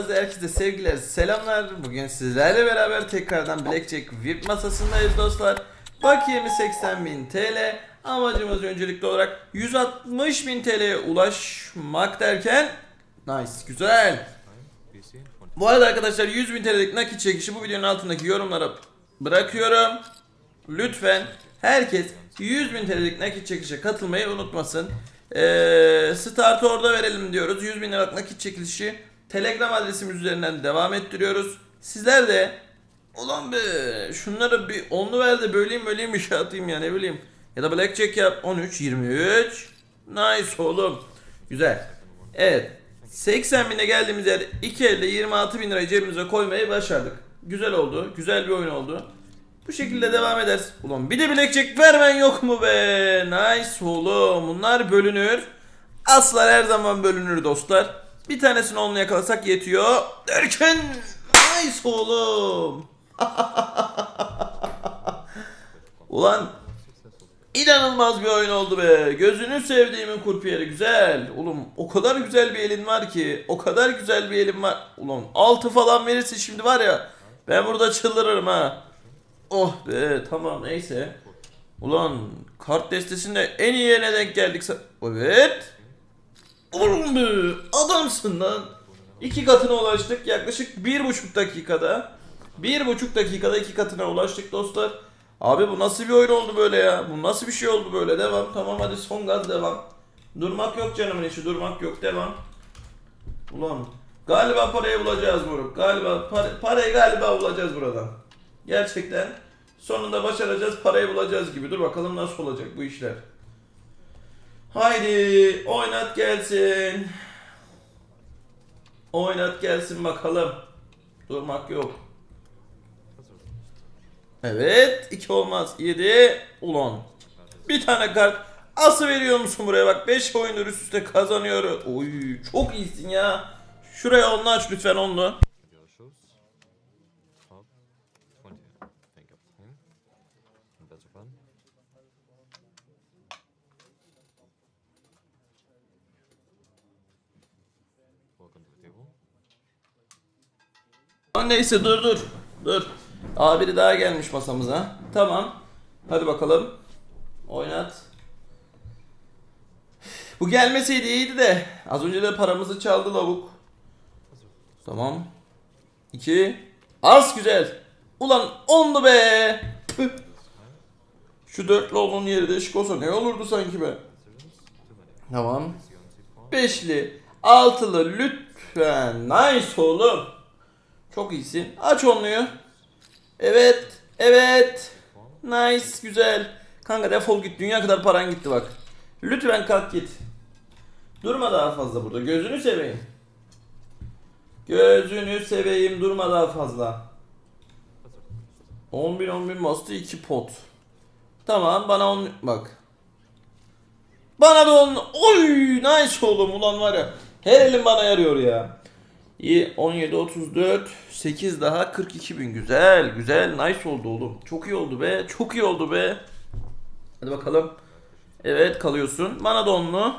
Elazığ herkese sevgiler, selamlar. Bugün sizlerle beraber tekrardan Blackjack VIP masasındayız dostlar. Bakiyemiz 80.000 TL. Amacımız öncelikli olarak 160.000 TL'ye ulaşmak derken Nice, güzel. Bu arada arkadaşlar 100.000 TL'lik nakit çekişi bu videonun altındaki yorumlara bırakıyorum. Lütfen herkes 100.000 TL'lik nakit çekişe katılmayı unutmasın. Ee, startı orada verelim diyoruz. 100 bin liralık nakit çekilişi Telegram adresimiz üzerinden devam ettiriyoruz. Sizler de ulan be şunları bir onlu ver de böleyim böleyim bir şey atayım ya ne bileyim. Ya da blackjack yap 13 23. Nice oğlum. Güzel. Evet. 80 bine geldiğimiz yer 2 elde 26 bin lirayı cebimize koymayı başardık. Güzel oldu. Güzel bir oyun oldu. Bu şekilde devam ederiz. Ulan bir de bilekçek vermen yok mu be? Nice oğlum. Bunlar bölünür. Aslar her zaman bölünür dostlar. Bir tanesini onunla yakalasak yetiyor. Derken nice oğlum. Ulan inanılmaz bir oyun oldu be. Gözünü sevdiğimin kurpiyeri güzel. Oğlum o kadar güzel bir elin var ki. O kadar güzel bir elin var. Ulan 6 falan verirse şimdi var ya. Ben burada çıldırırım ha. Oh be tamam neyse. Ulan kart destesinde en iyi yerine denk geldik. Evet. Oğlum be adamsın lan. İki katına ulaştık yaklaşık bir buçuk dakikada. Bir buçuk dakikada iki katına ulaştık dostlar. Abi bu nasıl bir oyun oldu böyle ya? Bu nasıl bir şey oldu böyle? Devam. Tamam hadi son gaz devam. Durmak yok canımın işi. Durmak yok. Devam. Ulan galiba parayı bulacağız moruk. Galiba par- parayı galiba bulacağız buradan. Gerçekten sonunda başaracağız, parayı bulacağız gibi. Dur bakalım nasıl olacak bu işler. Haydi oynat gelsin. Oynat gelsin bakalım. Durmak yok. Evet, iki olmaz. Yedi. Ulan. Bir tane kart. Ası veriyor musun buraya bak. 5 oyundur üst üste kazanıyor. Oy çok iyisin ya. Şuraya onlu aç lütfen onlu. Neyse dur dur. Dur. Aa biri daha gelmiş masamıza. Tamam. Hadi bakalım. Oynat. Bu gelmeseydi iyiydi de. Az önce de paramızı çaldı lavuk. Tamam. 2. Az güzel. Ulan onlu be. Şu dörtlü onun yeri değişik olsa ne olurdu sanki be. Tamam. Beşli. Altılı lütfen. Nice oğlum. Çok iyisin. Aç onluyu. Evet. Evet. Nice. Güzel. Kanka defol git. Dünya kadar paran gitti bak. Lütfen kalk git. Durma daha fazla burada. Gözünü seveyim. Gözünü seveyim. Durma daha fazla. 10 bin 10 bin bastı 2 pot. Tamam bana 10 bak. Bana da 10 oy nice oğlum ulan var ya. Her elim bana yarıyor ya. İyi 17 34 8 daha 42 bin güzel güzel nice oldu oğlum. Çok iyi oldu be çok iyi oldu be. Hadi bakalım. Evet kalıyorsun. Bana da onlu.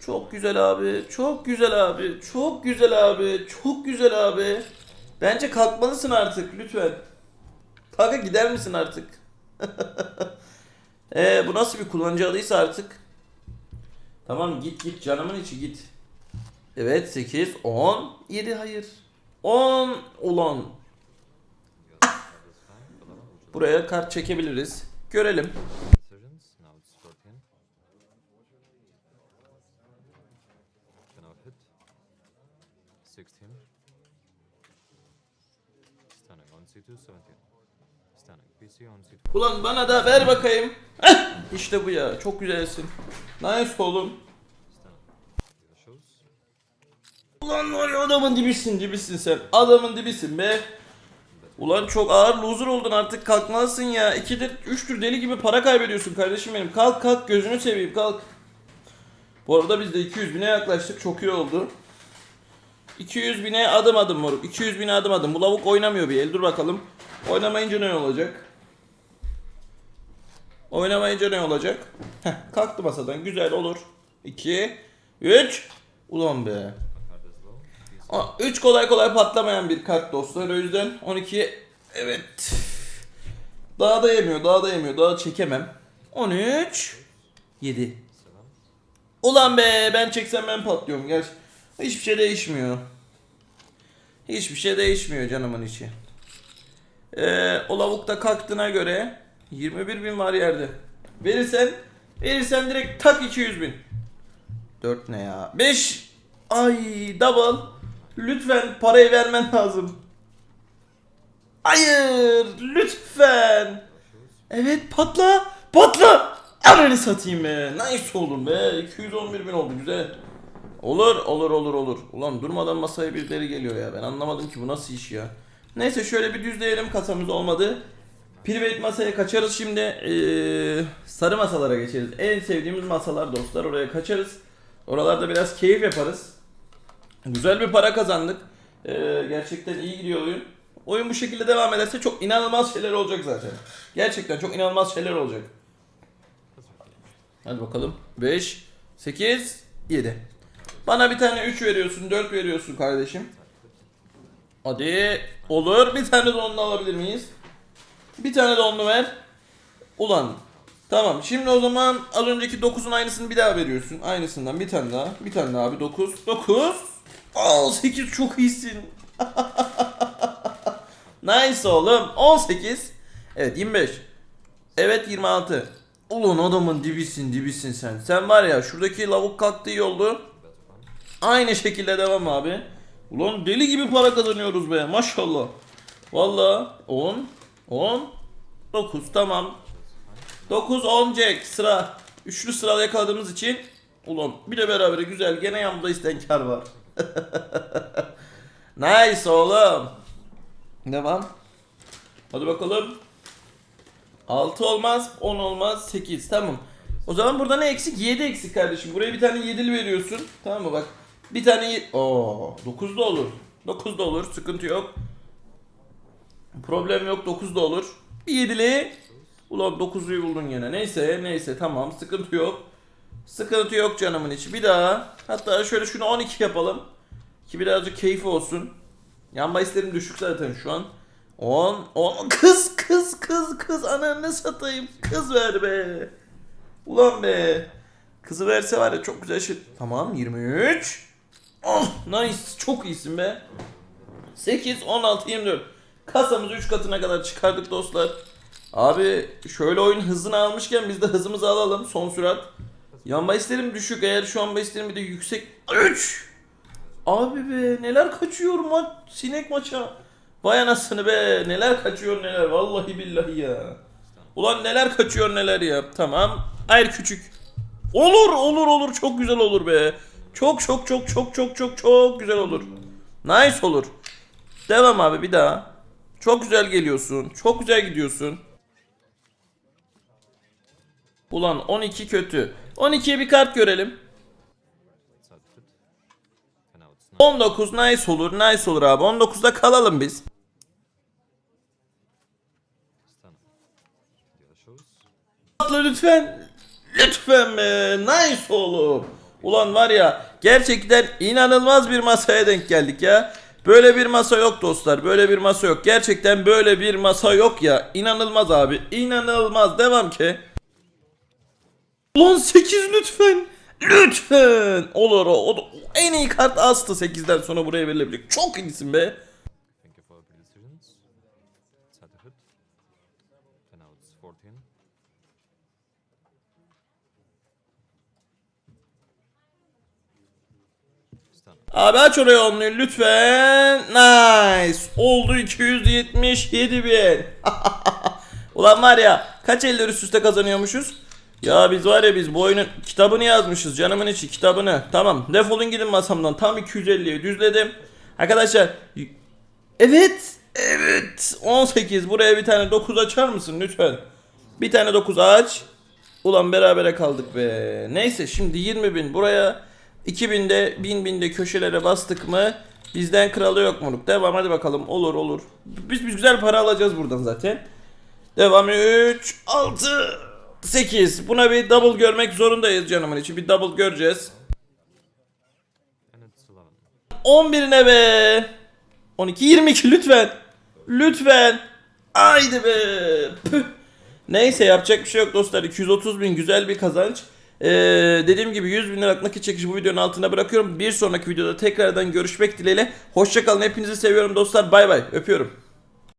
Çok güzel abi. Çok güzel abi. Çok güzel abi. Çok güzel abi. Bence kalkmalısın artık lütfen. Kanka gider misin artık? Ee, bu nasıl bir kullanıcı adıysa artık. Tamam git git canımın içi git. Evet 8, 10, 7 hayır. 10 ulan. Buraya kart çekebiliriz. Görelim. Decisions. Now it's 14. Can I hit? 16. Standing on C2, 17. Standing PC on C2. Ulan bana da ver bakayım. İşte bu ya. Çok güzelsin. Nice oğlum. Ulan var ya adamın dibisin dibisin sen. Adamın dibisin be. Ulan çok ağır loser oldun artık kalkmalısın ya. İkidir, üçtür deli gibi para kaybediyorsun kardeşim benim. Kalk kalk gözünü seveyim kalk. Bu arada biz de 200 bine yaklaştık çok iyi oldu. 200 bine adım adım moruk. 200 bine adım adım. Bu lavuk oynamıyor bir el dur bakalım. Oynamayınca ne olacak? Oynamayınca ne olacak? Heh, kalktı masadan güzel olur. 2 3 Ulan be. 3 kolay kolay patlamayan bir kart dostlar. O yüzden 12 evet. Daha da yemiyor, daha da yemiyor. Daha çekemem. 13 7 Seven. Ulan be ben çeksem ben patlıyorum. Gerçi hiçbir şey değişmiyor. Hiçbir şey değişmiyor canımın içi. Ee, o lavuk da kalktığına göre 21 bin var yerde. Verirsen verirsen direkt tak 200 bin. 4 ne ya? 5 Ay double. Lütfen parayı vermen lazım. Hayır lütfen. Evet patla patla. Ananı satayım be. Nice oldum be. 211 bin oldu güzel. Olur olur olur olur. Ulan durmadan masaya birileri geliyor ya. Ben anlamadım ki bu nasıl iş ya. Neyse şöyle bir düzleyelim kasamız olmadı. Private masaya kaçarız şimdi. Ee, sarı masalara geçeriz. En sevdiğimiz masalar dostlar. Oraya kaçarız. Oralarda biraz keyif yaparız. Güzel bir para kazandık. Ee, gerçekten iyi gidiyor oyun. Oyun bu şekilde devam ederse çok inanılmaz şeyler olacak zaten. Gerçekten çok inanılmaz şeyler olacak. Hadi bakalım. 5, 8, 7. Bana bir tane 3 veriyorsun, 4 veriyorsun kardeşim. Hadi olur. Bir tane de onunla alabilir miyiz? Bir tane de onunla ver. Ulan. Tamam. Şimdi o zaman az önceki 9'un aynısını bir daha veriyorsun. Aynısından bir tane daha. Bir tane daha abi 9. 9. Aa 8 çok iyisin. nice oğlum. 18. Evet 25. Evet 26. Ulan adamın dibisin dibisin sen. Sen var ya şuradaki lavuk kalktı iyi oldu. Aynı şekilde devam abi. Ulan deli gibi para kazanıyoruz be maşallah. Valla 10 10 9 tamam. 9 10 Jack sıra. Üçlü sırada yakaladığımız için ulan bir de beraber güzel gene yanımda istenkar var. nice oğlum. Devam. Hadi bakalım. 6 olmaz, 10 olmaz, 8. Tamam. O zaman burada ne eksik? 7 eksik kardeşim. Buraya bir tane 7'li veriyorsun. Tamam mı bak. Bir tane Oo, 9 da olur. 9 da olur. Sıkıntı yok. Problem yok. 9 da olur. Bir 7'li. Ulan 9'luyu buldun gene. Neyse, neyse tamam. Sıkıntı yok. Sıkıntı yok canımın içi. Bir daha. Hatta şöyle şunu 12 yapalım. Ki birazcık keyfi olsun. Yan bahislerim düşük zaten şu an. 10 10 kız kız kız kız ananı satayım. Kız ver be. Ulan be. Kızı verse var ya çok güzel şey. Tamam 23. Oh nice çok iyisin be. 8 16 24. Kasamızı 3 katına kadar çıkardık dostlar. Abi şöyle oyun hızını almışken biz de hızımızı alalım son sürat. Yan bahislerim düşük eğer şu an bahislerim bir de yüksek. 3 Abi be neler kaçıyor maç sinek maça. Vay anasını be neler kaçıyor neler vallahi billahi ya. Ulan neler kaçıyor neler ya. Tamam. Hayır küçük. Olur olur olur çok güzel olur be. Çok çok çok çok çok çok çok güzel olur. Nice olur. Devam abi bir daha. Çok güzel geliyorsun. Çok güzel gidiyorsun. Ulan 12 kötü. 12'ye bir kart görelim. Side hit. And now it's not. 19 nice olur. Nice olur abi. 19'da kalalım biz. Atla lütfen. Lütfen be. Nice oğlum. Ulan var ya gerçekten inanılmaz bir masaya denk geldik ya. Böyle bir masa yok dostlar. Böyle bir masa yok. Gerçekten böyle bir masa yok ya. İnanılmaz abi. İnanılmaz. Devam ki. Ulan 8 lütfen. Lütfen. Olur o. o da- en iyi kart astı 8'den sonra buraya verilebilir. Çok iyisin be. Thank you for the decisions. Side hit. And now it's 14. Stand. Abi aç oraya onluyu lütfen. Nice. Oldu 277 bin. Ulan var ya kaç eller üst üste kazanıyormuşuz? Ya biz var ya biz bu oyunun kitabını yazmışız canımın içi kitabını. Tamam defolun gidin masamdan tam 250'ye düzledim. Arkadaşlar evet evet 18 buraya bir tane 9 açar mısın lütfen? Bir tane 9 aç. Ulan berabere kaldık be. Neyse şimdi 20 bin buraya 2000 de 1000 bin de köşelere bastık mı bizden kralı yok moruk. Devam hadi bakalım olur olur. Biz, biz güzel para alacağız buradan zaten. Devam 3 6 8 buna bir double görmek zorundayız canımın içi bir double göreceğiz. And it's 11'ine be. 12 22 lütfen. Lütfen. Haydi be. Püh. Neyse yapacak bir şey yok dostlar. 230 bin güzel bir kazanç. Ee, dediğim gibi 100 bin liralık nakit çekişi bu videonun altına bırakıyorum. Bir sonraki videoda tekrardan görüşmek dileğiyle. Hoşçakalın. Hepinizi seviyorum dostlar. Bay bay. Öpüyorum.